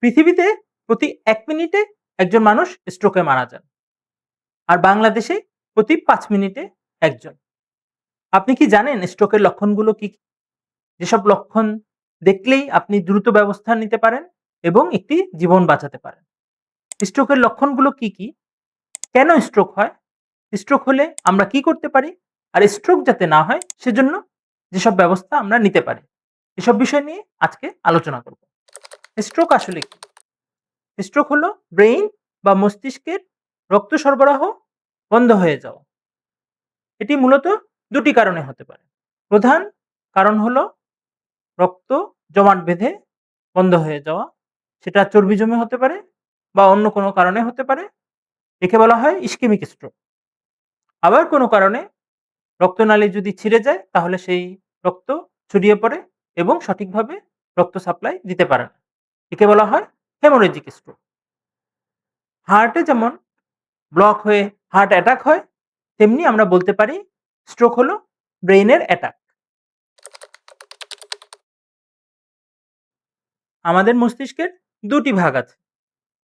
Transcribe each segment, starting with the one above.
পৃথিবীতে প্রতি এক মিনিটে একজন মানুষ স্ট্রোকে মারা যান। আর বাংলাদেশে প্রতি পাঁচ মিনিটে একজন। আপনি কি জানেন স্ট্রোকের লক্ষণগুলো কি কি? যেসব লক্ষণ দেখলেই আপনি দ্রুত ব্যবস্থা নিতে পারেন এবং একটি জীবন বাঁচাতে পারেন। স্ট্রোকের লক্ষণগুলো কি কি? কেন স্ট্রোক হয়? স্ট্রোক হলে আমরা কি করতে পারি? আর স্ট্রোক যাতে না হয়, সেজন্য যেসব ব্যবস্থা আমরা নিতে পারি। এসব বিষয় নিয়ে আজকে আলোচনা করব। স্ট্রোক আসলে কি? স্ট্রোক হলো ব্রেইন বা মস্তিষ্কের রক্ত সরবরাহ বন্ধ হয়ে যাওয়া। এটি মূলত দুটি কারণে হতে পারে। প্রধান কারণ হলো রক্ত জমাট বেঁধে বন্ধ হয়ে যাওয়া, সেটা চর্বি জমে হতে পারে বা অন্য কোনো কারণে হতে পারে, একে বলা হয় ইস্কেমিক স্ট্রোক আবার কোনো কারণে রক্তনালী যদি ছিঁড়ে যায়, তাহলে সেই রক্ত ছড়িয়ে পড়ে এবং সঠিকভাবে রক্ত সাপ্লাই দিতে পারে না। একে বলা হয় হেমোরেজিক স্ট্রোক হার্টে যেমন ব্লক হয়ে হার্ট অ্যাটাক হয়, তেমনি আমরা বলতে পারি স্ট্রোক হলো ব্রেইনের অ্যাটাক আমাদের মস্তিষ্কের দুটি ভাগ আছে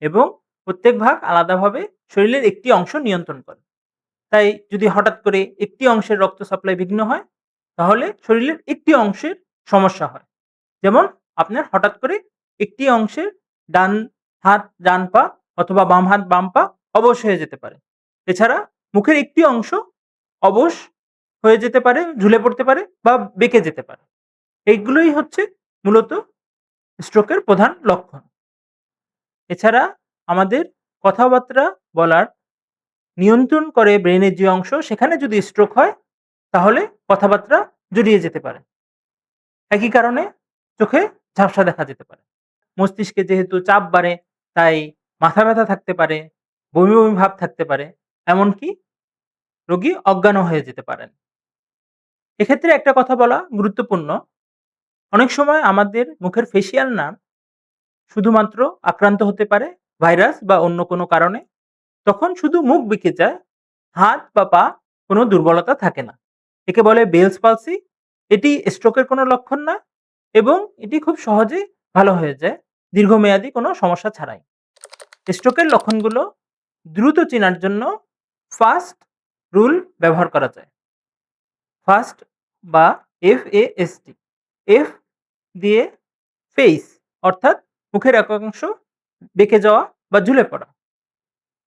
এবং প্রত্যেক ভাগ আলাদাভাবে শরীরের একটি অংশ নিয়ন্ত্রণ করে। তাই যদি হঠাৎ করে একটি অংশের রক্ত সাপ্লাই বিঘ্ন হয়, তাহলে শরীরের একটি অংশের সমস্যা হয়। যেমন আপনার হঠাৎ করে একটি অংশের ডান হাত, ডান পা অথবা বাম হাত, বাম পা অবশ হয়ে যেতে পারে। এছাড়া মুখের একটি অংশ অবশ হয়ে যেতে পারে, ঝুলে পড়তে পারে বা বেঁকে যেতে পারে। এইগুলোই হচ্ছে মূলত স্ট্রোকের প্রধান লক্ষণ। এছাড়া আমাদের কথাবার্তা বলার নিয়ন্ত্রণ করে ব্রেনের যে অংশ, সেখানে যদি স্ট্রোক হয়, তাহলে কথাবার্তা জড়িয়ে যেতে পারে। একই কারণে চোখে ঝাপসা দেখা যেতে পারে। মস্তিষ্কে যেহেতু চাপ বাড়ে, তাই মাথা ব্যথা থাকতে পারে, বমি বমি ভাব থাকতে পারে, এমনকি রোগী অজ্ঞানও হয়ে যেতে পারেন। এক্ষেত্রে একটা কথা বলা গুরুত্বপূর্ণ। অনেক সময় আমাদের মুখের ফেসিয়াল নার্ভ শুধুমাত্র আক্রান্ত হতে পারে ভাইরাস বা অন্য কোনো কারণে। তখন শুধু মুখ বেঁকে যায়, হাত বা পা কোনো দুর্বলতা থাকে না। একে বলে বেলস পালসি এটি স্ট্রোকের কোনো লক্ষণ না এবং এটি খুব সহজেই ভালো হয়ে যায়। দীর্ঘমেয়াদী কোনো সমস্যা ছাড়াই। স্ট্রোকের লক্ষণগুলো দ্রুত চেনার জন্য ফাস্ট রুল ব্যবহার করা যায়। ফাস্ট বা F A S T. F দিয়ে ফেস অর্থাৎ মুখের একাংশ বেঁকে যাওয়া বা ঝুলে পড়া।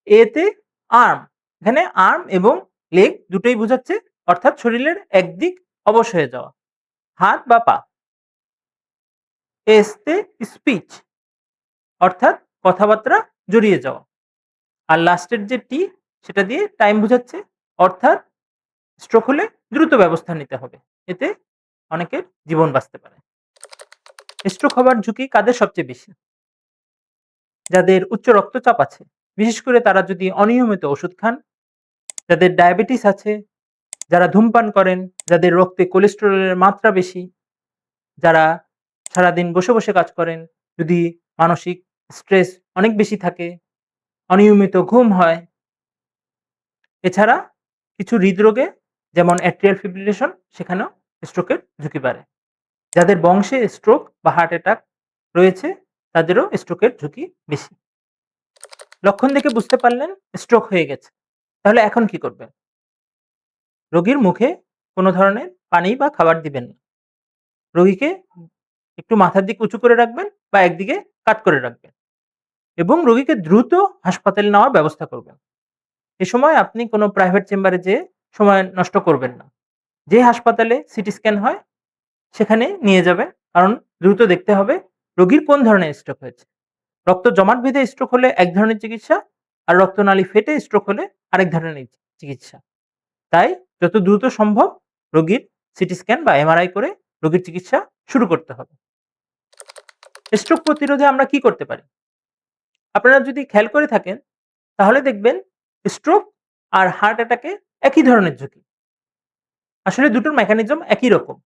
এতে আর্ম, এখানে আর্ম এবং লেগ দুটোই বোঝাচ্ছে, অর্থাৎ শরীরের একদিক অবশ হয়ে যাওয়া। হাত বা পা। এসতে স্পিচ অর্থাৎ কথাবার্তা জড়িয়ে যাওয়া। আর লাস্টের যে টি, সেটা দিয়ে টাইম বোঝাচ্ছে, অর্থাৎ স্ট্রোক হলে দ্রুত ব্যবস্থা নিতে হবে। এতে অনেকের জীবন বাঁচতে পারে। স্ট্রোক হবার ঝুঁকি কাদের সবচেয়ে বেশি? যাদের উচ্চ রক্তচাপ আছে, বিশেষ করে তারা যদি অনিয়মিত ওষুধ খান, যাদের ডায়াবেটিস আছে, যারা ধূমপান করেন, যাদের রক্তে কোলেস্টেরলের মাত্রা বেশি, যারা সারাদিন বসে বসে কাজ করেন, যদি মানসিক স্ট্রেস অনেক বেশি থাকে, অনিয়মিত ঘুম হয়। এছাড়া কিছু হৃদরোগে, যেমন অ্যাট্রিয়াল ফিব্রিলেশন সেখানেও স্ট্রোকের ঝুঁকি বাড়ে। যাদের বংশে স্ট্রোক বা হার্ট অ্যাটাক রয়েছে, তাদেরও স্ট্রোকের ঝুঁকি বেশি। লক্ষণ দেখে বুঝতে পারলেন স্ট্রোক হয়ে গেছে। তাহলে এখন কি করবেন? রোগীর মুখে কোনো ধরনের পানি বা খাবার দিবেন না। রোগীকে একটু মাথার দিক উঁচু করে রাখবেন বা একদিকে কাত করে রাখবেন এবং রোগীকে দ্রুত হাসপাতালে নেওয়ার ব্যবস্থা করবেন। এ সময় আপনি কোনো প্রাইভেট চেম্বারে যেয়ে সময় নষ্ট করবেন না। যে হাসপাতালে সিটি স্ক্যান হয়, সেখানে নিয়ে যাবেন। কারণ দ্রুত দেখতে হবে রোগীর কোন ধরনের স্ট্রোক হয়েছে। রক্ত জমাট বেঁধে স্ট্রোক হলে এক ধরনের চিকিৎসা আর রক্তনালী ফেটে স্ট্রোক হলে আরেক ধরনের চিকিৎসা। তাই যত দ্রুত সম্ভব রোগীর সিটি স্ক্যান বা এমআরআই করে রোগীর চিকিৎসা শুরু করতে হবে। স্ট্রোক প্রতিরোধে আমরা কি করতে পারি? আপনারা যদি খেয়াল করে থাকেন, তাহলে দেখবেন স্ট্রোক আর হার্ট অ্যাটাকে একই ধরনের ঝুঁকি। আসলে দুটোর মেকানিজম একই রকম।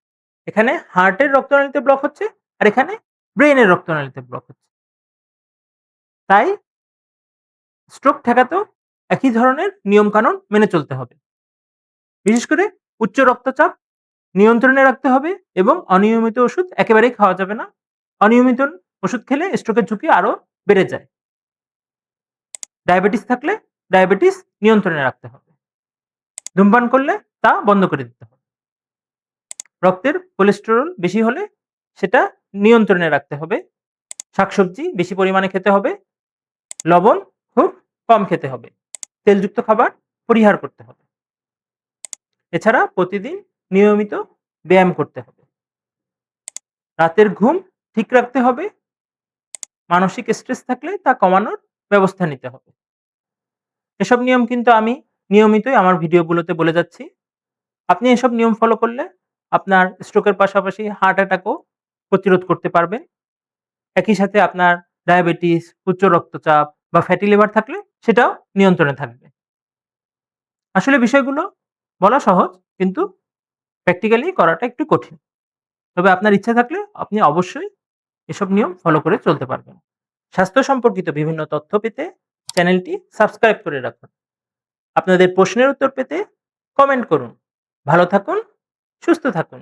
এখানে হার্টের রক্তনালীতে ব্লক হচ্ছে আর এখানে ব্রেনের রক্তনালীতে ব্লক হচ্ছে। তাই স্ট্রোক ঠেকাতেও একই ধরনের নিয়মকানুন মেনে চলতে হবে। বিশেষ করে উচ্চ রক্তচাপ নিয়ন্ত্রণে রাখতে হবে এবং অনিয়মিত ওষুধ একেবারেই খাওয়া যাবে না। অনিয়মিত ওষুধ খেলে স্ট্রোকের ঝুঁকি আরও বেড়ে যায়। ডায়াবেটিস থাকলে ডায়াবেটিস নিয়ন্ত্রণে রাখতে হবে। ধূমপান করলে তা বন্ধ করে দিতে হবে। রক্তের কোলেস্টেরল বেশি হলে সেটা নিয়ন্ত্রণে রাখতে হবে। শাকসবজি বেশি পরিমাণে খেতে হবে। লবণ খুব কম খেতে হবে। তেলযুক্ত খাবার পরিহার করতে হবে। এছাড়া প্রতিদিন নিয়মিত ব্যায়াম করতে হবে। রাতের ঘুম ঠিক রাখতে হবে। মানসিক স্ট্রেস থাকলে তা কমানোর ব্যবস্থা নিতে হবে। এসব নিয়ম কিন্তু আমি নিয়মিতই আমার ভিডিওগুলোতে বলে যাচ্ছি। আপনি এসব নিয়ম ফলো করলে আপনার স্ট্রোকের পাশাপাশি হার্ট অ্যাটাকও প্রতিরোধ করতে পারবেন। একই সাথে আপনার ডায়াবেটিস, উচ্চ রক্তচাপ বা ফ্যাটি লিভার থাকলে সেটাও নিয়ন্ত্রণে থাকবে। আসলে বিষয়গুলো বলা সহজ কিন্তু প্র্যাকটিক্যালি করাটা একটু কঠিন। তবে আপনার ইচ্ছা থাকলে আপনি অবশ্যই এসব নিয়ম ফলো করে চলতে পারবেন। স্বাস্থ্য সম্পর্কিত বিভিন্ন তথ্য পেতে চ্যানেলটি সাবস্ক্রাইব করে রাখুন। আপনাদের প্রশ্নের উত্তর পেতে কমেন্ট করুন। ভালো থাকুন, সুস্থ থাকুন।